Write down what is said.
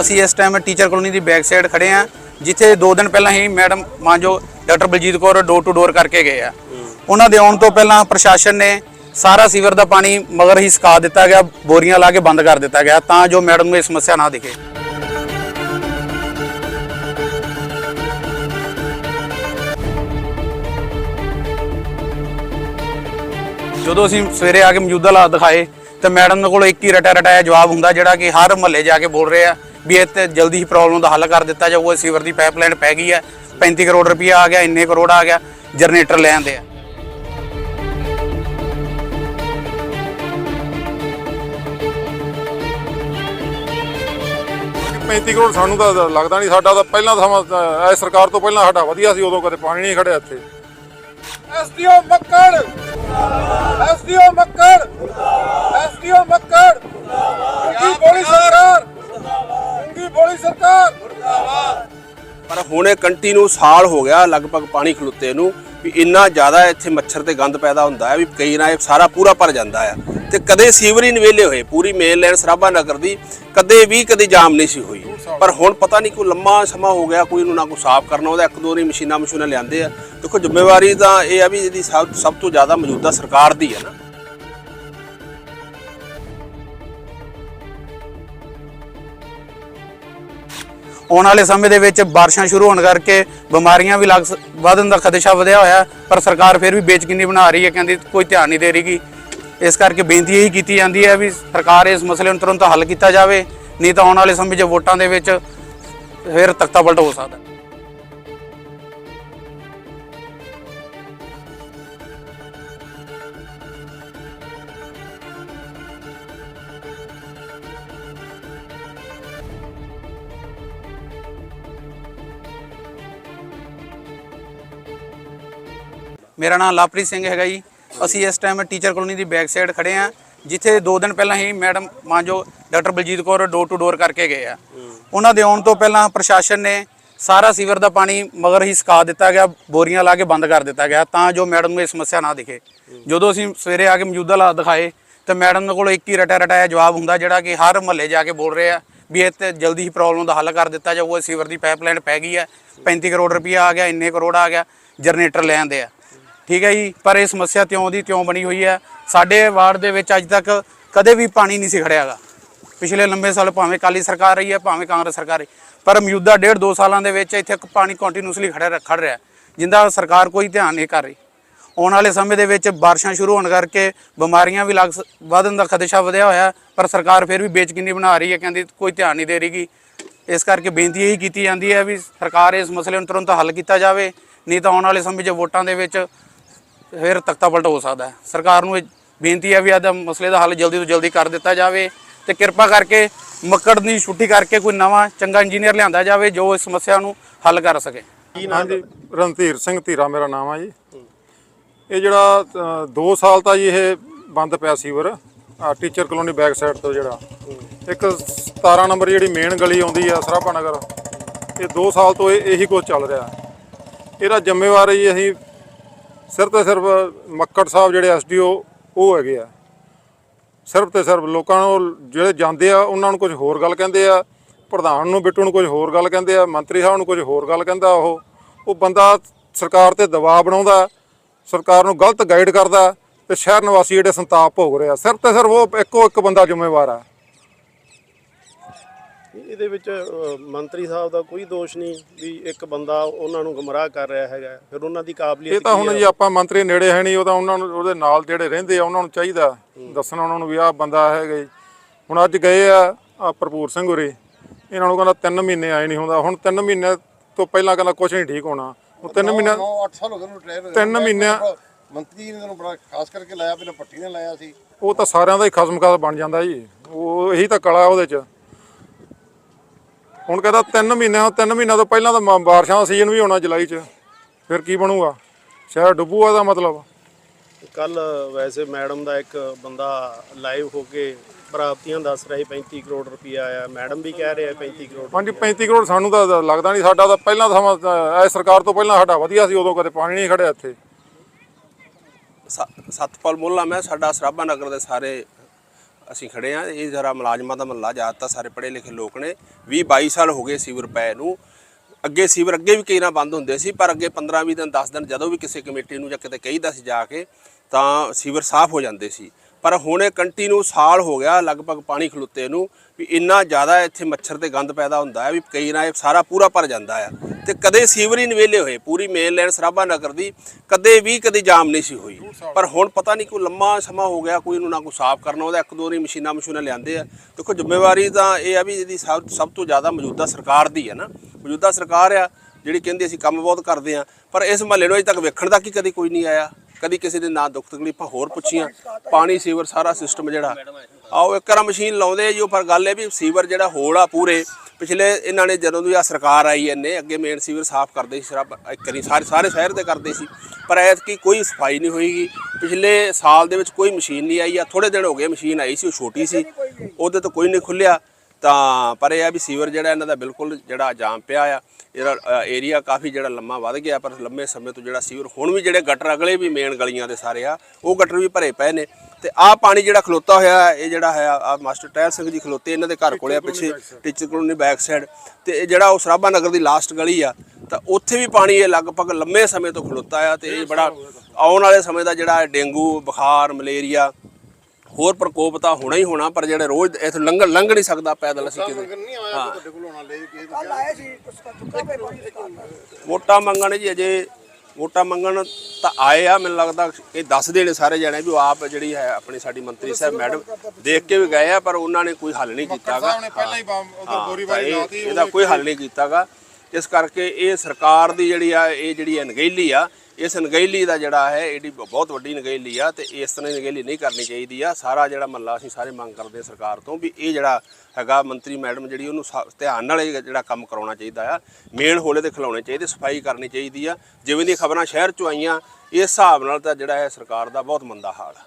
ਅਸੀਂ ਇਸ time teacher colony ਦੀ ਬੈਕ ਸਾਈਡ ਖੜੇ ਆ ਜਿੱਥੇ 2 ਦਿਨ ਪਹਿਲਾਂ ਹੀ madam Manjo doctor Baljit Kaur door to door ਕਰਕੇ ਗਏ ਆ। ਉਹਨਾਂ ਦੇ ਆਉਣ ਤੋਂ ਪਹਿਲਾਂ ਪ੍ਰਸ਼ਾਸਨ ਨੇ ਸਾਰਾ ਸੀਵਰ ਦਾ ਪਾਣੀ ਮਗਰ ਹੀ ਸਕਾ ਦਿੱਤਾ ਗਿਆ, ਬੋਰੀਆਂ ਲਾ ਕੇ ਬੰਦ ਕਰ ਦਿੱਤਾ ਗਿਆ, ਤਾਂ ਜੋ ਮੈਡਮ ਨੂੰ ਇਹ ਸਮੱਸਿਆ ਨਾ ਦਿਖੇ। ਜਦੋਂ ਅਸੀਂ ਸਵੇਰੇ ਆ ਕੇ ਮੌਜੂਦਾ ਹਾਲਾਤ ਦਿਖਾਏ ਤੇ ਮੈਡਮ ਦੇ ਕੋਲ ਇੱਕ ਹੀ ਰਟਾ ਰਟਾਇਆ ਜਵਾਬ ਹੁੰਦਾ ਜਿਹੜਾ ਕਿ ਹਰ ਮਹੱਲੇ ਜਾ ਕੇ ਬੋਲ ਰਹੇ ਆ ਵੀ ਇਹ ਤੇ ਜਲਦੀ ਹੀ ਪ੍ਰੋਬਲਮ ਦਾ ਹੱਲ ਕਰ ਦਿੱਤਾ ਜਾਊਗਾ ਸੀਵਰ ਦੀ ਪਾਈਪਲਾਈਨ ਪੈ ਗਈ ਹੈ 35 ਕਰੋੜ ਰੁਪਇਆ ਆ ਗਿਆ ਇੰਨੇ ਕਰੋੜ ਆ ਗਿਆ ਜਨਰੇਟਰ ਲੈ ਆਂਦੇ ਆ। 35 ਕਰੋੜ ਸਾਨੂੰ ਤਾਂ ਲੱਗਦਾ ਨਹੀਂ ਸਾਡਾ ਤਾਂ ਪਹਿਲਾਂ ਸਮਾਂ ਇਹ ਸਰਕਾਰ ਤੋਂ ਪਹਿਲਾਂ ਸਾਡਾ ਵਧੀਆ ਸੀ ਉਦੋਂ ਕਦੇ ਪਾਣੀ ਨਹੀਂ ਖੜਿਆ ਇੱਥੇ। ਐਸਡੀਓ ਮੱਕੜ! ਐਸਡੀਓ ਮੱਕੜ! ਹੁਣ ਕੰਟੀਨਿਊ ਸਾਲ ਹੋ ਗਿਆ ਲਗਭਗ ਪਾਣੀ ਖਲੁੱਤੇ ਨੂੰ ਵੀ ਇੰਨਾ ਜ਼ਿਆਦਾ ਇੱਥੇ ਮੱਛਰ ਤੇ ਗੰਦ ਪੈਦਾ ਹੁੰਦਾ ਹੈ ਵੀ ਕਈ ਨਾ ਇਹ ਸਾਰਾ ਪੂਰਾ ਭਰ ਜਾਂਦਾ ਹੈ। ਤੇ ਕਦੇ ਸੀਵਰ ਹੀ ਨਹੀਂ ਵਿਹਲੇ ਹੋਏ, ਪੂਰੀ ਮੇਨ ਲਾਈਨ ਸਰਾਭਾ ਨਗਰ ਦੀ ਕਦੇ ਵੀ ਕਦੀ ਜਾਮ ਨਹੀਂ ਸੀ ਹੋਈ। ਪਰ ਹੁਣ ਪਤਾ ਨਹੀਂ ਕੋਈ ਲੰਮਾ ਸਮਾਂ ਹੋ ਗਿਆ, ਕੋਈ ਨੂੰ ਨਾ ਕੋਈ ਸਾਫ਼ ਕਰਨਾ ਉਹਦਾ ਇੱਕ ਦੋ ਨਹੀਂ ਮਸ਼ੀਨਾਂ ਮਸ਼ੀਨਾਂ ਲਿਆਂਦੇ ਆ। ਦੇਖੋ, ਜ਼ਿੰਮੇਵਾਰੀ ਤਾਂ ਇਹ ਆ ਵੀ ਇਹਦੀ ਸਭ ਸਭ ਤੋਂ ਜ਼ਿਆਦਾ ਮੌਜੂਦਾ ਸਰਕਾਰ ਦੀ ਹੈ ਨਾ। ਆਉਣ ਵਾਲੇ ਸਮੇਂ ਦੇ ਵਿੱਚ ਬਾਰਿਸ਼ਾਂ ਸ਼ੁਰੂ ਹੋਣ ਕਰਕੇ ਬਿਮਾਰੀਆਂ ਵੀ ਲੱਗ ਸ- ਵਧਣ ਦਾ ਖਦਸ਼ਾ ਵਧਿਆ ਹੋਇਆ, ਪਰ ਸਰਕਾਰ ਫਿਰ ਵੀ ਬੇਚਕੀਨੀ ਬਣਾ ਰਹੀ ਹੈ, ਕਹਿੰਦੀ ਕੋਈ ਧਿਆਨ ਨਹੀਂ ਦੇ ਰਹੀਗੀ ਇਸ ਕਰਕੇ ਬੇਨਤੀ ਇਹੀ ਕੀਤੀ ਜਾਂਦੀ ਹੈ ਵੀ ਸਰਕਾਰ ਇਸ ਮਸਲੇ ਨੂੰ ਤੁਰੰਤ ਹੱਲ ਕੀਤਾ ਜਾਵੇ, ਨਹੀਂ ਤਾਂ ਆਉਣ ਵਾਲੇ ਸਮੇਂ 'ਚ ਵੋਟਾਂ ਦੇ ਵਿੱਚ ਫਿਰ ਤਖਤਾ ਪਲਟ ਹੋ ਸਕਦਾ। ਮੇਰਾ ਨਾਮ ਲਵਪ੍ਰੀਤ ਸਿੰਘ ਹੈਗਾ ਜੀ। ਅਸੀਂ ਇਸ ਟਾਈਮ ਟੀਚਰ ਕਲੋਨੀ ਦੀ ਬੈਕ ਸਾਈਡ ਖੜੇ ਆ ਜਿੱਥੇ 2 ਦਿਨ ਪਹਿਲਾਂ ਹੀ madam Manjo doctor Baljit Kaur door to door ਕਰਕੇ ਗਏ ਆ। ਉਹਨਾਂ ਦੇ ਆਉਣ ਤੋਂ ਪਹਿਲਾਂ ਪ੍ਰਸ਼ਾਸਨ ਨੇ ਸਾਰਾ ਸੀਵਰ ਦਾ ਪਾਣੀ ਮਗਰ ਹੀ ਸਕਾ ਦਿੱਤਾ ਗਿਆ, ਬੋਰੀਆਂ ਲਾ ਕੇ ਬੰਦ ਕਰ ਦਿੱਤਾ ਗਿਆ, ਤਾਂ ਜੋ ਮੈਡਮ ਨੂੰ ਇਹ ਸਮੱਸਿਆ ਨਾ ਦਿਖੇ। ਜਦੋਂ ਅਸੀਂ ਸਵੇਰੇ ਆ ਕੇ ਮੌਜੂਦਾ ਹਾਲਾਤ ਦਿਖਾਏ, ਤੇ ਮੈਡਮ ਦੇ ਕੋਲ ਇੱਕ ਹੀ ਰਟਾ ਰਟਾਇਆ ਜਵਾਬ ਹੁੰਦਾ, ਜਿਹੜਾ ਕਿ ਹਰ ਮਹੱਲੇ ਜਾ ਕੇ ਬੋਲ ਰਹੇ ਆ ਵੀ ਇਹ ਤੇ ਜਲਦੀ ਹੀ ਪ੍ਰੋਬਲਮ ਦਾ ਹੱਲ ਕਰ ਦਿੱਤਾ ਜਾਊਗਾ ਸੀਵਰ ਦੀ ਪਾਈਪਲਾਈਨ ਪੈ ਗਈ ਹੈ 35 ਕਰੋੜ ਰੁਪਇਆ ਆ ਗਿਆ, ਇੰਨੇ ਕਰੋੜ ਆ ਗਿਆ ਜਨਰੇਟਰ ਲੈਣ ਦੇ ਆ। ਠੀਕ ਹੈ ਜੀ, ਪਰ ਇਹ ਸਮੱਸਿਆ ਤਿਉਂ ਦੀ ਤਿਉਂ ਬਣੀ ਹੋਈ ਹੈ। ਸਾਡੇ ਵਾਰਡ ਦੇ ਵਿੱਚ ਅੱਜ ਤੱਕ ਕਦੇ ਵੀ ਪਾਣੀ ਨਹੀਂ ਸੀ ਖੜਿਆਗਾ ਪਿਛਲੇ ਲੰਬੇ ਸਾਲ ਭਾਵੇਂ ਕਾਲੀ ਸਰਕਾਰ ਰਹੀ ਹੈ, ਭਾਵੇਂ ਕਾਂਗਰਸ ਸਰਕਾਰ ਰਹੀ। ਪਰ ਮੌਜੂਦਾ ਡੇਢ ਦੋ ਸਾਲਾਂ ਦੇ ਵਿੱਚ ਇੱਥੇ ਪਾਣੀ ਕੰਟੀਨਿਊਸਲੀ ਖੜਿਆ ਖੜ ਰਿਹਾ। ਜਿੰਦਾ ਸਰਕਾਰ ਕੋਈ ਧਿਆਨ ਨਹੀਂ ਕਰ ਰਹੀ। ਆਉਣ ਵਾਲੇ ਸਮੇਂ ਦੇ ਵਿੱਚ ਬਾਰਿਸ਼ਾਂ ਸ਼ੁਰੂ ਹੋਣ ਕਰਕੇ ਬਿਮਾਰੀਆਂ ਵੀ ਲੱਗ ਸ- ਵਧਣ ਦਾ ਖਦਸ਼ਾ ਵਧਿਆ ਹੋਇਆ, ਪਰ ਸਰਕਾਰ ਫਿਰ ਵੀ ਬੇਚਕੀਨੀ ਬਣਾ ਰਹੀ ਹੈ, ਕਹਿੰਦੀ ਕੋਈ ਧਿਆਨ ਨਹੀਂ ਦੇ ਰਹੀਗੀ ਇਸ ਕਰਕੇ ਬੇਨਤੀ ਇਹੀ ਕੀਤੀ ਜਾਂਦੀ ਹੈ ਵੀ ਸਰਕਾਰ ਇਸ ਮਸਲੇ ਨੂੰ ਤੁਰੰਤ ਹੱਲ ਕੀਤਾ ਜਾਵੇ। ਨਹੀਂ ਤਾਂ ਆਉਣ ਵਾਲੇ ਸਮੇਂ 'ਚ ਵੋਟਾਂ ਦੇ ਵਿੱਚ ਫਿਰ ਤਖਤਾ ਪਲਟ ਹੋ ਸਕਦਾ ਹੈ। ਸਰਕਾਰ ਨੂੰ ਇਹ ਬੇਨਤੀ ਹੈ ਵੀ ਇਹਦਾ ਮਸਲੇ ਦਾ ਹੱਲ ਜਲਦੀ ਤੋਂ ਜਲਦੀ ਕਰ ਦਿੱਤਾ ਜਾਵੇ ਤੇ ਕਿਰਪਾ ਕਰਕੇ ਮੱਕੜ ਦੀ ਛੁੱਟੀ ਕਰਕੇ ਕੋਈ ਨਵਾਂ ਚੰਗਾ ਇੰਜੀਨੀਅਰ ਲਿਆਂਦਾ ਜਾਵੇ ਜੋ ਇਸ ਸਮੱਸਿਆ ਨੂੰ ਹੱਲ ਕਰ ਸਕੇ। ਹਾਂਜੀ, ਰਣਧੀਰ ਸਿੰਘ ਧੀਰਾ ਮੇਰਾ ਨਾਮ ਆ ਜੀ। ਇਹ ਜਿਹੜਾ 2 ਸਾਲ ਤਾਂ ਜੀ ਇਹ ਬੰਦ ਪਿਆ ਸੀਵਰ ਆ ਟੀਚਰ ਕਲੋਨੀ ਬੈਕ ਸਾਈਡ ਤੋਂ ਜਿਹੜਾ। ਇੱਕ 17 ਨੰਬਰ ਜਿਹੜੀ ਮੇਨ ਗਲੀ ਆਉਂਦੀ ਆ ਸਰਾਭਾ ਨਗਰ। ਇਹ 2 ਸਾਲ ਤੋਂ ਇਹ ਇਹੀ ਕੁਝ ਚੱਲ ਰਿਹਾ। ਇਹਦਾ ਜ਼ਿੰਮੇਵਾਰ ਜੀ ਅਸੀਂ ਸਿਰਫ ਤੇ ਸਿਰਫ ਮੱਕੜ ਸਾਹਿਬ ਜਿਹੜੇ ਐਸਡੀਓ, ਉਹ ਹੈਗੇ ਆ। ਸਿਰਫ ਤੇ ਸਿਰਫ ਲੋਕਾਂ ਨੂੰ ਜਿਹੜੇ ਜਾਂਦੇ ਆ, ਉਹਨਾਂ ਨੂੰ ਕੁਝ ਹੋਰ ਗੱਲ ਕਹਿੰਦੇ ਆ, ਪ੍ਰਧਾਨ ਨੂੰ, ਬਿੱਟੂ ਨੂੰ ਕੁਝ ਹੋਰ ਗੱਲ ਕਹਿੰਦੇ ਆ, ਮੰਤਰੀ ਸਾਹਿਬ ਨੂੰ ਕੁਝ ਹੋਰ ਗੱਲ ਕਹਿੰਦਾ ਉਹ। ਉਹ ਬੰਦਾ ਸਰਕਾਰ ਤੇ ਦਬਾਅ ਬਣਾਉਂਦਾ, ਸਰਕਾਰ ਨੂੰ ਗਲਤ ਗਾਈਡ ਕਰਦਾ ਤੇ ਸ਼ਹਿਰ ਨਿਵਾਸੀ ਜਿਹੜੇ ਸੰਤਾਪ ਭੋਗ ਰਹੇ ਆ। ਸਿਰਫ ਤੇ ਸਿਰਫ ਉਹ ਇੱਕੋ ਇੱਕ ਬੰਦਾ ਜ਼ਿੰਮੇਵਾਰ ਆ। ਇਹਦੇ ਵਿੱਚ ਅ, ਮੰਤਰੀ ਸਾਹਿਬ ਦਾ ਕੋਈ ਦੋਸ਼ ਨਹੀਂ ਵੀ ਇੱਕ ਬੰਦਾ ਉਹਨਾਂ ਨੂੰ ਗਮਰਾਹ ਕਰ ਰਿਹਾ ਹੈਗਾ। ਫਿਰ ਉਹਨਾਂ ਦੀ ਕਾਬਲੀਅਤ ਇਹ ਤਾਂ ਕੀ ਹੁਣ? ਜੀ ਆਪਾਂ ਮੰਤਰੀ ਨੇੜੇ ਹੈ ਨਹੀਂ ਉਹ ਤਾਂ ਉਹਨਾਂ ਨੂੰ ਉਹਦੇ ਨਾਲ ਜਿਹੜੇ ਰਹਿੰਦੇ ਆ ਉਹਨਾਂ ਨੂੰ ਚਾਹੀਦਾ। ਦੱਸਣਾ ਉਹਨਾਂ ਨੂੰ ਵੀ ਆਹ ਬੰਦਾ ਹੈਗਾ ਜੀ। ਹੁਣ ਅੱਜ ਗਏ ਆ ਆ ਭਰਪੂਰ ਸਿੰਘ ਹੋਰੀ। ਇਹਨਾਂ ਨੂੰ ਕਹਿੰਦਾ 3 ਮਹੀਨੇ ਆਏ ਨਹੀਂ ਹੁੰਦਾ। ਹੁਣ 3 ਮਹੀਨੇ ਤੋਂ ਪਹਿਲਾਂ ਕਹਿੰਦਾ ਕੁਝ ਨਹੀਂ ਠੀਕ ਹੋਣਾ। ਉਹ 3 ਮਹੀਨੇ 9 8 ਸਾਲ ਹੋ ਗਏ ਨੂੰ। ਰਿਟਾਇਰ ਤਿੰਨ ਮਹੀਨਿਆਂ- ਮੰਤਰੀ ਨੇ ਨੂੰ ਬੜਾ ਖਾਸ ਕਰਕੇ ਲਾਇਆ ਪਹਿਲਾਂ ਪੱਟੀ ਨੇ ਲਾਇਆ ਸੀ। ਉਹ ਤਾਂ ਸਾਰਿਆਂ ਦਾ ਹੀ ਖਸਮ ਖਸ ਬਣ ਜਾਂਦਾ ਜੀ। ਉਹ ਇਹੀ ਤਾਂ ਕਲਾ ਉਹਦੇ ਚ। ਹੁਣ ਕਹਿੰਦਾ 3 ਮਹੀਨੇ 3 ਮਹੀਨਿਆਂ ਤੋਂ ਪਹਿਲਾਂ ਤਾਂ ਬਾਰਿਸ਼ਾਂ ਦਾ ਸੀਜ਼ਨ ਵੀ ਹੋਣਾ ਜੁਲਾਈ ਚ। ਫਿਰ ਕੀ ਬਣੂਗਾ? ਸ਼ਹਿਰ ਡੁੱਬੂਗਾ ਦਾ ਮਤਲਬ? ਕੱਲ ਵੈਸੇ ਮੈਡਮ ਦਾ ਇੱਕ ਬੰਦਾ ਲਾਈਵ ਹੋ ਕੇ ਪ੍ਰਾਪਤੀਆਂ ਦੱਸ ਰਿਹਾ ਸੀ 35 ਕਰੋੜ ਰੁਪਇਆ ਆਇਆ। ਮੈਡਮ ਵੀ ਕਹਿ ਰਹੇ ਆ 35 ਕਰੋੜ ਹਾਂਜੀ 35 ਕਰੋੜ ਸਾਨੂੰ ਤਾਂ ਲੱਗਦਾ ਨਹੀਂ। ਸਾਡਾ ਤਾਂ ਪਹਿਲਾਂ ਤਾਂ ਸਮਾਂ ਇਹ ਸਰਕਾਰ ਤੋਂ ਪਹਿਲਾਂ ਸਾਡਾ ਵਧੀਆ ਸੀ ਉਦੋਂ ਕਦੇ ਪਾਣੀ ਨਹੀਂ ਖੜਿਆ ਇੱਥੇ। ਸਤਪਾਲ ਮੋਹਲਾ ਮੈਂ ਸਾਡਾ ਸਰਾਭਾ ਨਗਰ ਦੇ ਸਾਰੇ ਅਸੀਂ ਖੜੇ ਆ ਇਹ ਜਰਾ ਮੁਲਾਜ਼ਮਾਂ ਦਾ ਮਹੱਲਾ ਜ਼ਿਆਦਾਤਰ ਸਾਰੇ ਪੜ੍ਹੇ ਲਿਖੇ ਲੋਕ ਨੇ। 20 22 ਸਾਲ ਹੋ ਗਏ ਸੀਵਰ ਪਏ ਨੂੰ। ਅੱਗੇ ਸੀਵਰ ਅੱਗੇ ਵੀ ਕਈ ਨਾ ਬੰਦ ਹੁੰਦੇ ਸੀ, ਪਰ ਅੱਗੇ 15 20 ਦਿਨ 10 ਦਿਨ ਜਦੋਂ ਵੀ ਕਿਸੇ ਕਮੇਟੀ ਨੂੰ ਜਾਂ ਕਿਤੇ ਕਹੀਦਾ ਸੀ ਜਾ ਕੇ ਤਾਂ ਸੀਵਰ ਸਾਫ਼ ਹੋ ਜਾਂਦੇ ਸੀ। ਪਰ ਹੁਣ ਇਹ ਕੰਟੀਨਿਊ ਸਾਲ ਹੋ ਗਿਆ ਲਗਭਗ ਪਾਣੀ ਖਲੁੱਤੇ ਨੂੰ ਵੀ ਇੰਨਾ ਜ਼ਿਆਦਾ ਇੱਥੇ ਮੱਛਰ ਤੇ ਗੰਦ ਪੈਦਾ ਹੁੰਦਾ ਹੈ ਵੀ ਕਈ ਨਾ ਇਹ ਸਾਰਾ ਪੂਰਾ ਭਰ ਜਾਂਦਾ ਆ। ਤੇ ਕਦੇ ਸੀਵਰ ਹੀ ਨਵੇਲੇ ਹੋਏ, ਪੂਰੀ ਮੇਨ ਲਾਈਨ ਸਰਾਭਾ ਨਗਰ ਦੀ ਕਦੇ ਵੀ ਕਦੇ ਜਾਮ ਨਹੀਂ ਸੀ ਹੋਈ। ਪਰ ਹੁਣ ਪਤਾ ਨਹੀਂ ਕੋਈ ਲੰਮਾ ਸਮਾਂ ਹੋ ਗਿਆ, ਕੋਈ ਇਹਨੂੰ ਨਾ ਕੋਈ ਸਾਫ਼ ਕਰਨਾ ਉਹਦਾ, ਇੱਕ ਦੋ ਨਹੀਂ ਮਸ਼ੀਨਾਂ ਮਸ਼ੀਨਾਂ ਲਿਆਂਦੇ ਆ। ਦੇਖੋ ਜ਼ਿੰਮੇਵਾਰੀ ਤਾਂ ਇਹ ਆ ਵੀ ਇਹਦੀ ਸਭ ਸਭ ਤੋਂ ਜ਼ਿਆਦਾ ਮੌਜੂਦਾ ਸਰਕਾਰ ਦੀ ਹੈ ਨਾ। ਮੌਜੂਦਾ ਸਰਕਾਰ ਆ ਜਿਹੜੀ ਕਹਿੰਦੀ ਅਸੀਂ ਕੰਮ ਬਹੁਤ ਕਰਦੇ ਆ, ਪਰ ਇਸ ਮਹੱਲੇ ਨੂੰ ਅਜੇ ਤੱਕ ਵੇਖਣ ਦਾ ਕੀ ਕਦੇ ਕੋਈ ਨਹੀਂ ਆਇਆ। ਕਦੀ ਕਿਸੇ ਦੇ ਨਾ ਦੁੱਖ ਤਕਲੀਫਾਂ ਹੋਰ ਪੁੱਛੀਆਂ, ਪਾਣੀ, ਸੀਵਰ ਸਾਰਾ ਸਿਸਟਮ ਜਿਹੜਾ। ਆਓ, ਇੱਕ ਵਾਰ ਮਸ਼ੀਨ ਲਾਉਂਦੇ ਜੀ, ਉਹ ਪਰ ਗੱਲ ਇਹ ਵੀ ਸੀਵਰ ਜਿਹੜਾ ਹੋਲ ਆ ਪੂਰੇ, ਪਿਛਲੇ ਇਹਨਾਂ ਨੇ ਜਦੋਂ ਦੀ ਆ ਸਰਕਾਰ ਆਈ ਇਹਨੇ ਅੱਗੇ ਮੇਨ ਸੀਵਰ ਸਾਫ਼ ਕਰਦੇ ਸੀ ਸਰਾ ਇੱਕ ਵਾਰੀ ਸਾਰੇ ਸਾਰੇ ਸ਼ਹਿਰ ਦੇ ਕਰਦੇ ਸੀ, ਪਰ ਐਤਕੀ ਕੋਈ ਸਫ਼ਾਈ ਨਹੀਂ ਹੋਈਗੀ ਪਿਛਲੇ ਸਾਲ ਦੇ ਵਿੱਚ ਕੋਈ ਮਸ਼ੀਨ ਨਹੀਂ ਆਈ ਆ ਥੋੜੇ ਦਿਨ ਹੋ ਗਏ ਮਸ਼ੀਨ ਆਈ ਸੀ, ਉਹ ਛੋਟੀ ਸੀ, ਉਹਦੇ ਤੋਂ ਕੋਈ ਨਹੀਂ ਖੁੱਲਿਆ। ਤਾਂ ਪਰ ਇਹ ਆ ਵੀ ਸੀਵਰ ਜਿਹੜਾ ਇਹਨਾਂ ਦਾ ਬਿਲਕੁਲ ਜਿਹੜਾ ਜਾਮ ਪਿਆ ਆ, ਇਹਦਾ ਏਰੀਆ ਕਾਫੀ ਜਿਹੜਾ ਲੰਮਾ ਵੱਧ ਗਿਆ, ਪਰ ਲੰਮੇ ਸਮੇਂ ਤੋਂ ਜਿਹੜਾ ਸੀਵਰ ਹੁਣ ਵੀ ਜਿਹੜੇ ਗਟਰ ਅਗਲੇ ਵੀ ਮੇਨ ਗਲੀਆਂ ਦੇ ਸਾਰੇ ਆ, ਉਹ ਗਟਰ ਵੀ ਭਰੇ ਪਏ ਨੇ ਤੇ ਆਹ ਪਾਣੀ ਜਿਹੜਾ ਖਲੋਤਾ ਹੋਇਆ, ਇਹ ਜਿਹੜਾ ਹੈ, ਆ ਮਾਸਟਰ ਟਹਿਲ ਸਿੰਘ ਜੀ ਖਲੋਤੇ ਇਹਨਾਂ ਦੇ ਘਰ ਕੋਲੇ ਆ ਪਿੱਛੇ, ਟੀਚਰ ਕਲੋਨੀ ਬੈਕ ਸਾਈਡ ਤੇ ਇਹ ਜਿਹੜਾ ਉਹ ਸਰਾਭਾ ਨਗਰ ਦੀ ਲਾਸਟ ਗਲੀ ਆ, ਤਾਂ ਉੱਥੇ ਵੀ ਪਾਣੀ ਇਹ ਲਗਭਗ ਲੰਮੇ ਸਮੇਂ ਤੋਂ ਖਲੋਤਾ ਆ ਤੇ ਇਹ ਬੜਾ ਆਉਣ ਵਾਲੇ ਸਮੇਂ ਦਾ ਜਿਹੜਾ ਡੇਂਗੂ, ਬੁਖਾਰ, ਮਲੇਰੀਆ ਹੋਰ ਪ੍ਰਕੋਪ ਤਾਂ ਹੋਣਾ ਹੀ ਹੋਣਾ ਪਰ ਜਿਹੜੇ ਰੋਜ਼ ਇੱਥੇ ਲੰਘ ਲੰਘ ਨਹੀਂ ਸਕਦਾ ਪੈਦਲ ਅਸੀਂ ਕਿਤੇ। ਨਹੀਂ ਆਇਆ ਤੁਹਾਡੇ ਕੋਲ ਹੋਣਾ ਲੈ ਕੇ ਕੱਲ ਆਏ ਸੀ ਤੁਸੀਂ ਚੁੱਕਾ ਪੇ ਪਾਣੀ ਵੋਟਾਂ ਮੰਗਣ ਜੀ ਅਜੇ ਵੋਟਾਂ ਮੰਗਣ ਤਾਂ ਆਏ ਆ ਮੈਨੂੰ ਲੱਗਦਾ ਇਹ ਦੱਸਦੇ ਨੇ ਸਾਰੇ ਜਣੇ ਵੀ ਉਹ ਆਪ ਜਿਹੜੀ ਹੈ ਆਪਣੀ ਸਾਡੀ ਮੰਤਰੀ ਸਾਹਿਬ ਮੈਡਮ ਦੇਖ ਕੇ ਵੀ ਗਏ ਆ ਪਰ ਉਹਨਾਂ ਨੇ ਕੋਈ ਹੱਲ ਨਹੀਂ ਕੀਤਾਗਾ। ਸਾਹਿਬ ਨੇ ਪਹਿਲਾਂ ਹੀ ਉਧਰ ਤਾਂ ਗੋਰੀਬਾਰੀ ਇਹ- ਲਾਤੀ ਇਹਦਾ ਕੋਈ ਹੱਲ ਨਹੀਂ ਕੀਤਾਗਾ। ਇਸ ਕਰਕੇ ਇਹ ਸਰਕਾਰ ਦੀ ਜਿਹੜੀ ਆ ਇਹ ਜਿਹੜੀ ਅਣਗਹਿਲੀ ਆ ਇਸ ਅਣਗਹਿਲੀ ਦਾ ਜਿਹੜਾ ਹੈ ਇਹਦੀ ਬਹੁਤ ਵੱਡੀ ਅਣਗਹਿਲੀ ਆ ਤੇ ਇਸ ਤਰ੍ਹਾਂ ਦੀ ਅਣਗਹਿਲੀ ਨਹੀਂ ਕਰਨੀ ਚਾਹੀਦੀ ਆ। ਸਾਰਾ ਜਿਹੜਾ ਮੱਲਾ ਅਸੀਂ ਸਾਰੇ ਮੰਗ ਕਰਦੇ ਸਰਕਾਰ ਤੋਂ ਵੀ ਇਹ ਜਿਹੜਾ ਹੈਗਾ ਮੰਤਰੀ ਮੈਡਮ ਜਿਹੜੀ ਉਹਨੂੰ ਸਾ- ਧਿਆਨ ਨਾਲ ਇਹ ਜਿਹੜਾ ਕੰਮ ਕਰਾਉਣਾ ਚਾਹੀਦਾ ਆ। ਮੇਨ ਹੋਲੇ ਤੇ ਖਿਲਾਉਣੇ ਚਾਹੀਦੇ, ਸਫ਼ਾਈ ਕਰਨੀ ਚਾਹੀਦੀ ਆ। ਜਿਵੇਂ ਦੀ ਖਬਰਾਂ ਸ਼ਹਿਰ ਚੋਂ ਆਈਆਂ, ਇਸ ਹਿਸਾਬ ਨਾਲ ਤਾਂ ਜਿਹੜਾ ਹੈ ਸਰਕਾਰ ਦਾ ਬਹੁਤ ਮੰਦਾ ਹਾਲ ਆ।